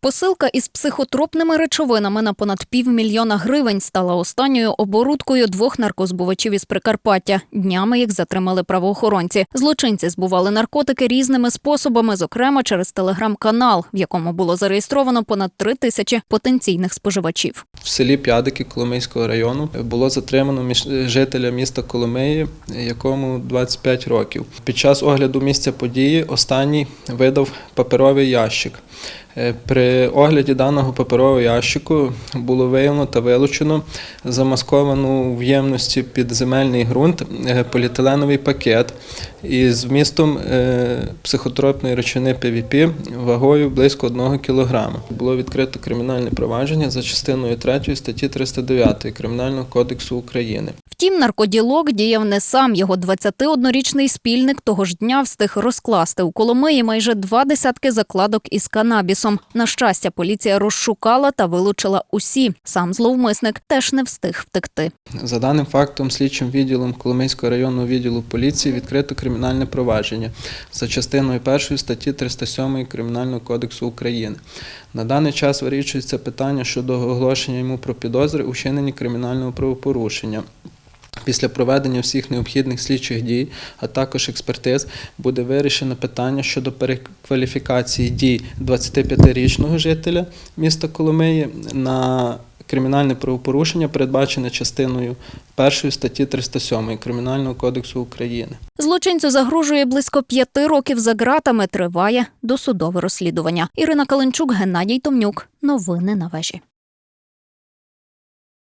Посилка із психотропними речовинами на понад півмільйона гривень стала останньою оборудкою двох наркозбувачів із Прикарпаття. Днями їх затримали правоохоронці. Злочинці збували наркотики різними способами, зокрема через телеграм-канал, в якому було зареєстровано понад три тисячі потенційних споживачів. В селі П'ядики Коломийського району було затримано між- жителя міста Коломиї, якому 25 років. Під час огляду місця події останній видав паперовий ящик. Е, При огляді даного паперового ящику було виявлено та вилучено замасковану в ємності під земельний ґрунт е, поліетиленовий пакет із вмістом е, психотропної речовини ПВП вагою близько 1 кг. Було відкрито кримінальне провадження за частиною 3 статті 309 Кримінального кодексу України. Втім, наркоділок діяв не сам. Його 21-річний спільник того ж дня встиг розкласти у Коломиї майже два десятки закладок із канабісом. На щастя, поліція розшукала та вилучила усі. Сам зловмисник теж не встиг втекти. За даним фактом, слідчим відділом Коломийського районного відділу поліції відкрито кримінальне провадження за частиною 1 статті 307 Кримінального кодексу України. На даний час вирішується питання щодо оголошення йому про підозри у вчиненні кримінального правопорушення. Після проведення всіх необхідних слідчих дій, а також експертиз, буде вирішено питання щодо перекваліфікації дій 25-річного жителя міста Коломиї на кримінальне правопорушення, передбачене частиною 1 статті 307 Кримінального кодексу України. Злочинцю загрожує близько п'яти років за ґратами. Триває досудове розслідування. Ірина Каленчук, Геннадій Томнюк. Новини на вежі.